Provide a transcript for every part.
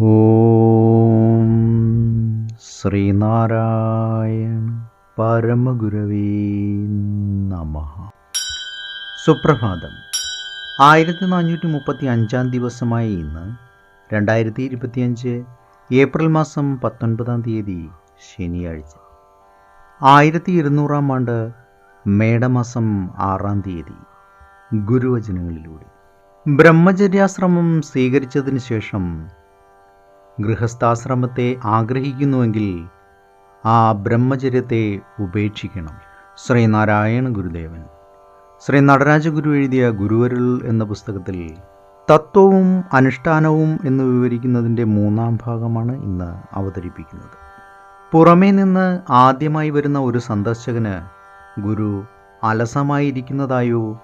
ഓം ശ്രീനാരായണ പരമഗുരവേ നമ. സുപ്രഭാതം. ആയിരത്തി നാനൂറ്റി മുപ്പത്തി അഞ്ചാം ദിവസമായ ഇന്ന് രണ്ടായിരത്തി ഇരുപത്തിയഞ്ച് ഏപ്രിൽ മാസം പത്തൊൻപതാം തീയതി ശനിയാഴ്ച. ആയിരത്തി ഇരുന്നൂറാം ആണ്ട് മേടമാസം ആറാം തീയതി ഗുരുവചനങ്ങളിലൂടെ. ബ്രഹ്മചര്യാശ്രമം സ്വീകരിച്ചതിന് ശേഷം ഗൃഹസ്ഥാശ്രമത്തെ ആഗ്രഹിക്കുന്നുവെങ്കിൽ ആ ബ്രഹ്മചര്യത്തെ ഉപേക്ഷിക്കണം. ശ്രീനാരായണ ഗുരുദേവൻ. ശ്രീ നടരാജഗുരു എഴുതിയ ഗുരുവരുൾ എന്ന പുസ്തകത്തിൽ തത്വവും അനുഷ്ഠാനവും എന്ന് വിവരിക്കുന്നതിന്റെ മൂന്നാം ഭാഗമാണ് ഇന്ന് അവതരിപ്പിക്കുന്നത്. പുറമേ നിന്ന് ആദ്യമായി വരുന്ന ഒരു സന്ദർശകന് ഗുരു അലസമായിരിക്കുന്നതായോ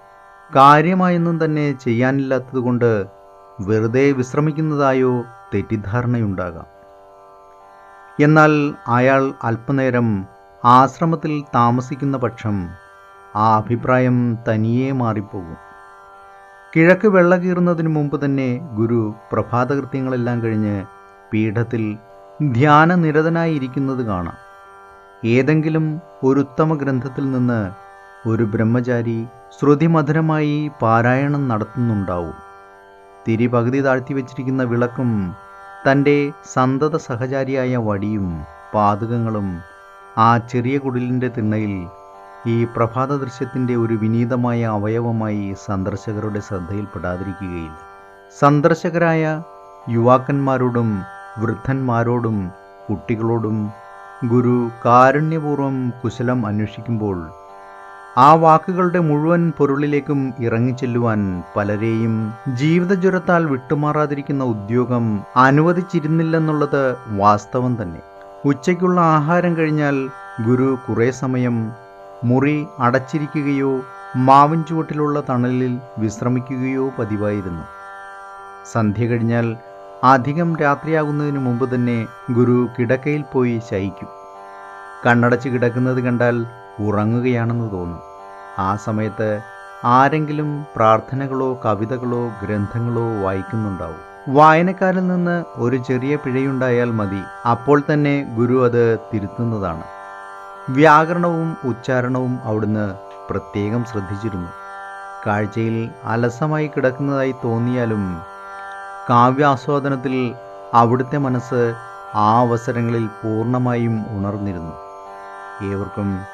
കാര്യമായൊന്നും തന്നെ ചെയ്യാനില്ലാത്തതുകൊണ്ട് വെറുതെ വിശ്രമിക്കുന്നതായോ തെറ്റിദ്ധാരണയുണ്ടാകാം. എന്നാൽ അയാൾ അല്പനേരം ആശ്രമത്തിൽ താമസിക്കുന്ന പക്ഷം ആ അഭിപ്രായം തനിയേ മാറിപ്പോകും. കിഴക്ക് വെള്ള കീറുന്നതിന് മുമ്പ് തന്നെ ഗുരു പ്രഭാതകൃത്യങ്ങളെല്ലാം കഴിഞ്ഞ് പീഠത്തിൽ ധ്യാനനിരതനായിരിക്കുന്നത് കാണാം. ഏതെങ്കിലും ഒരു ഉത്തമ ഗ്രന്ഥത്തിൽ നിന്ന് ഒരു ബ്രഹ്മചാരി ശ്രുതിമധുരമായി പാരായണം നടത്തുന്നുണ്ടാവും. തിരി പകുതി താഴ്ത്തി വച്ചിരിക്കുന്ന വിളക്കും തന്റെ സന്തത സഹചാരിയായ വടിയും പാതകങ്ങളും ആ ചെറിയ കുടിലിന്റെ തിണ്ണയിൽ ഈ പ്രഭാത ദൃശ്യത്തിന്റെ ഒരു വിനീതമായ അവയവമായി സന്ദർശകരുടെ ശ്രദ്ധയിൽപ്പെടാതിരിക്കുകയില്ല. സന്ദർശകരായ യുവാക്കന്മാരോടും വൃദ്ധന്മാരോടും കുട്ടികളോടും ഗുരു കാരുണ്യപൂർവം കുശലം അന്വേഷിക്കുമ്പോൾ ആ വാക്കുകളുടെ മുഴുവൻ പൊരുളിലേക്കും ഇറങ്ങിച്ചെല്ലുവാൻ പലരെയും ജീവിതജ്വരത്താൽ വിട്ടുമാറാതിരിക്കുന്ന ഉദ്യോഗം അനുവദിച്ചിരുന്നില്ലെന്നുള്ളത് വാസ്തവം തന്നെ. ഉച്ചയ്ക്കുള്ള ആഹാരം കഴിഞ്ഞാൽ ഗുരു കുറേ സമയം മുറി അടച്ചിരിക്കുകയോ മാവിൻ ചുവട്ടിലുള്ള തണലിൽ വിശ്രമിക്കുകയോ പതിവായിരുന്നു. സന്ധ്യ കഴിഞ്ഞാൽ അധികം രാത്രിയാകുന്നതിന് മുമ്പ് തന്നെ ഗുരു കിടക്കയിൽ പോയി ശയിക്കും. കണ്ണടച്ച് കിടക്കുന്നത് കണ്ടാൽ ഉറങ്ങുകയാണെന്ന് തോന്നും. ആ സമയത്ത് ആരെങ്കിലും പ്രാർത്ഥനകളോ കവിതകളോ ഗ്രന്ഥങ്ങളോ വായിക്കുന്നുണ്ടാവും. വായനക്കാരിൽ നിന്ന് ഒരു ചെറിയ പിഴയുണ്ടായാൽ മതി. അപ്പോൾ തന്നെ ഗുരു അത് തിരുത്തുന്നതാണ്. വ്യാകരണവും ഉച്ചാരണവും അവിടുന്ന് പ്രത്യേകം ശ്രദ്ധിച്ചിരുന്നു. കാഴ്ചയിൽ അലസമായി കിടക്കുന്നതായി തോന്നിയാലും കാവ്യാസ്വാദനത്തിൽ അവിടുത്തെ മനസ്സ് ആ അവസരങ്ങളിൽ പൂർണമായും ഉണർന്നിരുന്നു. ഏവർക്കും